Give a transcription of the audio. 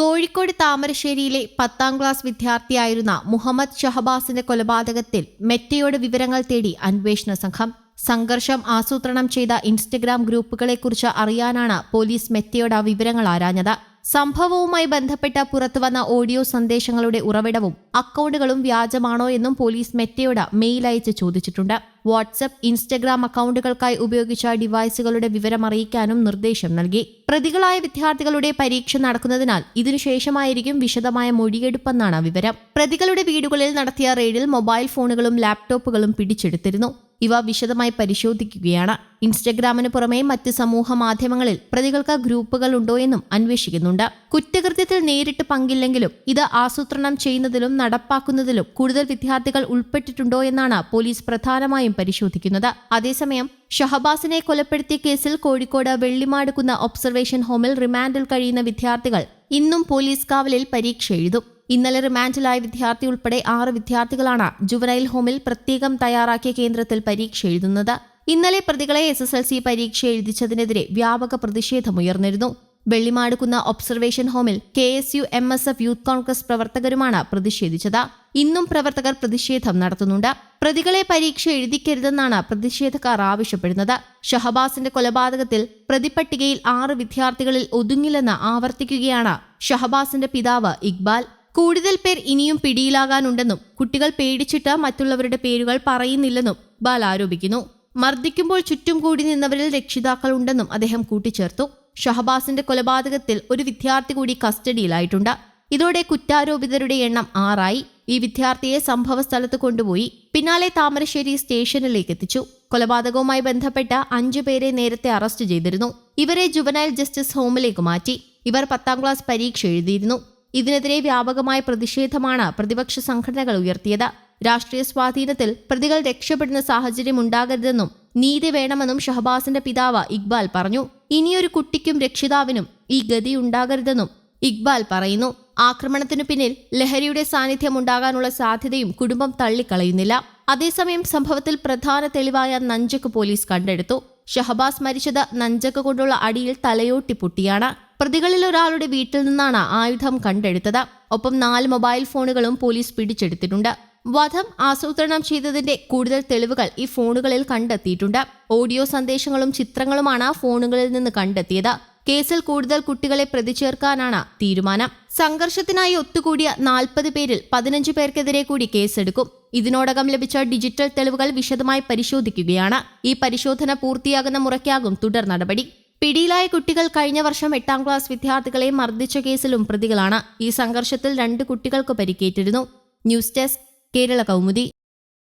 കോഴിക്കോട് താമരശ്ശേരിയിലെ പത്താം ക്ലാസ് വിദ്യാർത്ഥിയായിരുന്ന മുഹമ്മദ് ഷഹബാസിന്റെ കൊലപാതകത്തിൽ മെറ്റയോട് വിവരങ്ങൾ തേടി അന്വേഷണ സംഘം. സംഘർഷം ആസൂത്രണം ചെയ്ത ഇൻസ്റ്റഗ്രാം ഗ്രൂപ്പുകളെക്കുറിച്ച് അറിയാനാണ് പോലീസ് മെറ്റയോട് ആ വിവരങ്ങൾ ആരാഞ്ഞത്. സംഭവവുമായി ബന്ധപ്പെട്ട പുറത്തുവന്ന ഓഡിയോ സന്ദേശങ്ങളുടെ ഉറവിടവും അക്കൗണ്ടുകളും വ്യാജമാണോ എന്നും പോലീസ് മെറ്റയോട് മെയിൽ അയച്ച് ചോദിച്ചിട്ടുണ്ട്. വാട്സപ്പ് ഇൻസ്റ്റഗ്രാം അക്കൗണ്ടുകൾക്കായി ഉപയോഗിച്ച ഡിവൈസുകളുടെ വിവരം അറിയിക്കാനും നിർദ്ദേശം നൽകി. പ്രതികളായ വിദ്യാർത്ഥികളുടെ പരീക്ഷ നടക്കുന്നതിനാൽ ഇതിനുശേഷമായിരിക്കും വിശദമായ മൊഴിയെടുപ്പെന്നാണ് വിവരം. പ്രതികളുടെ വീടുകളിൽ നടത്തിയ റെയ്ഡിൽ മൊബൈൽ ഫോണുകളും ലാപ്ടോപ്പുകളും പിടിച്ചെടുത്തിരുന്നു. ഇവ വിശദമായി പരിശോധിക്കുകയാണ്. ഇൻസ്റ്റഗ്രാമിന് പുറമെ മറ്റ് സമൂഹ മാധ്യമങ്ങളിൽ പ്രതികൾക്ക് ഗ്രൂപ്പുകൾ ഉണ്ടോ എന്നും അന്വേഷിക്കുന്നുണ്ട്. കുറ്റകൃത്യത്തിൽ നേരിട്ട് പങ്കില്ലെങ്കിലും ഇത് ആസൂത്രണം ചെയ്യുന്നതിലും നടപ്പാക്കുന്നതിലും കൂടുതൽ വിദ്യാർത്ഥികൾ ഉൾപ്പെട്ടിട്ടുണ്ടോ എന്നാണ് പോലീസ് പ്രധാനമായും പരിശോധിക്കുന്നത്. അതേസമയം ഷഹബാസിനെ കൊലപ്പെടുത്തിയ കേസിൽ കോഴിക്കോട് വെള്ളിമാടുക്കുന്ന ഒബ്സർവേഷൻ ഹോമിൽ റിമാൻഡിൽ കഴിയുന്ന വിദ്യാർത്ഥികൾ ഇന്നും പോലീസ് കാവലിൽ പരീക്ഷ എഴുതും. ഇന്നലെ റിമാൻഡിലായ വിദ്യാർത്ഥി ഉൾപ്പെടെ ആറ് വിദ്യാർത്ഥികളാണ് ജുവനൈൽ ഹോമിൽ പ്രത്യേകം തയ്യാറാക്കിയ കേന്ദ്രത്തിൽ പരീക്ഷ എഴുതുന്നത്. ഇന്നലെ പ്രതികളെ എസ് എസ് എൽ സി പരീക്ഷ എഴുതിച്ചതിനെതിരെ വ്യാപക പ്രതിഷേധമുയർന്നിരുന്നു. വെള്ളിമാടുക്കുന്ന ഒബ്സർവേഷൻ ഹോമിൽ K S U M S F youth congress പ്രവർത്തകരുമാണ് പ്രതിഷേധിച്ചത്. ഇന്നും പ്രവർത്തകർ പ്രതിഷേധം നടത്തുന്നുണ്ട്. പ്രതികളെ പരീക്ഷ എഴുതിക്കരുതെന്നാണ് പ്രതിഷേധക്കാർ ആവശ്യപ്പെടുന്നത്. ഷഹബാസിന്റെ കൊലപാതകത്തിൽ പ്രതിപട്ടികയിൽ ആറ് വിദ്യാർത്ഥികളിൽ ഒതുങ്ങില്ലെന്ന് ആവർത്തിക്കുകയാണ് ഷഹബാസിന്റെ പിതാവ് ഇക്ബാൽ. കൂടുതൽ പേർ ഇനിയും പിടിയിലാകാനുണ്ടെന്നും കുട്ടികൾ പേടിച്ചിട്ട് മറ്റുള്ളവരുടെ പേരുകൾ പറയുന്നില്ലെന്നും ബാൽ ആരോപിക്കുന്നു. മർദ്ദിക്കുമ്പോൾ ചുറ്റും കൂടി നിന്നവരിൽ രക്ഷിതാക്കൾ ഉണ്ടെന്നും അദ്ദേഹം കൂട്ടിച്ചേർത്തു. ഷഹബാസിന്റെ കൊലപാതകത്തിൽ ഒരു വിദ്യാർത്ഥി കൂടി കസ്റ്റഡിയിലായിട്ടുണ്ട്. ഇതോടെ കുറ്റാരോപിതരുടെ എണ്ണം ആറായി. ഈ വിദ്യാർത്ഥിയെ സംഭവ സ്ഥലത്ത് കൊണ്ടുപോയി. പിന്നാലെ താമരശ്ശേരി സ്റ്റേഷനിലേക്ക് എത്തിച്ചു. കൊലപാതകവുമായി ബന്ധപ്പെട്ട അഞ്ചു പേരെ നേരത്തെ അറസ്റ്റ് ചെയ്തിരുന്നു. ഇവരെ ജുവനൈൽ ജസ്റ്റിസ് ഹോമിലേക്ക് മാറ്റി. ഇവർ പത്താം ക്ലാസ് പരീക്ഷ എഴുതിയിരുന്നു. ഇതിനെതിരെ വ്യാപകമായ പ്രതിഷേധമാണ് പ്രതിപക്ഷ സംഘടനകൾ ഉയർത്തിയത്. രാഷ്ട്രീയ സ്വാധീനത്തിൽ പ്രതികൾ രക്ഷപ്പെടുന്ന സാഹചര്യം ഉണ്ടാകരുതെന്നും നീതി വേണമെന്നും ഷഹബാസിന്റെ പിതാവ് ഇക്ബാൽ പറഞ്ഞു. ഇനിയൊരു കുട്ടിക്കും രക്ഷിതാവിനും ഈ ഗതി ഉണ്ടാകരുതെന്നും ഇക്ബാൽ പറയുന്നു. ആക്രമണത്തിനു പിന്നിൽ ലഹരിയുടെ സാന്നിധ്യം ഉണ്ടാകാനുള്ള സാധ്യതയും കുടുംബം തള്ളിക്കളയുന്നില്ല. അതേസമയം സംഭവത്തിൽ പ്രധാന തെളിവായ നഞ്ചക്ക് പോലീസ് കണ്ടെടുത്തു. ഷഹബാസ് മരിച്ചത് നഞ്ചക്ക് കൊണ്ടുള്ള അടിയിൽ തലയോട്ടി പൊട്ടിയാണ് പ്രതികളിൽ ഒരാളുടെ വീട്ടിൽ നിന്നാണ് ആയുധം കണ്ടെടുത്തത്. ഒപ്പം നാല് മൊബൈൽ ഫോണുകളും പോലീസ് പിടിച്ചെടുത്തിട്ടുണ്ട്. വധം ആസൂത്രണം ചെയ്തതിന്റെ കൂടുതൽ തെളിവുകൾ ഈ ഫോണുകളിൽ കണ്ടെത്തിയിട്ടുണ്ട്. ഓഡിയോ സന്ദേശങ്ങളും ചിത്രങ്ങളുമാണ് ഫോണുകളിൽ നിന്ന് കണ്ടെത്തിയത്. കേസിൽ കൂടുതൽ കുട്ടികളെ പ്രതി ചേർക്കാനാണ് തീരുമാനം. സംഘർഷത്തിനായി ഒത്തുകൂടിയ നാൽപ്പത് പേരിൽ പതിനഞ്ച് പേർക്കെതിരെ കൂടി കേസെടുക്കും. ഇതിനോടകം ലഭിച്ച ഡിജിറ്റൽ തെളിവുകൾ വിശദമായി പരിശോധിക്കുകയാണ്. ഈ പരിശോധന പൂർത്തിയാകുന്ന മുറയ്ക്കാകും തുടർ നടപടി. പിടിയിലായ കുട്ടികൾ കഴിഞ്ഞ വർഷം എട്ടാം ക്ലാസ് വിദ്യാർത്ഥികളെ മർദ്ദിച്ച കേസിലും പ്രതികളാണ്. ഈ സംഘർഷത്തിൽ രണ്ട് കുട്ടികൾക്ക് പരിക്കേറ്റിരുന്നു. News desk Kerala Kaumudi.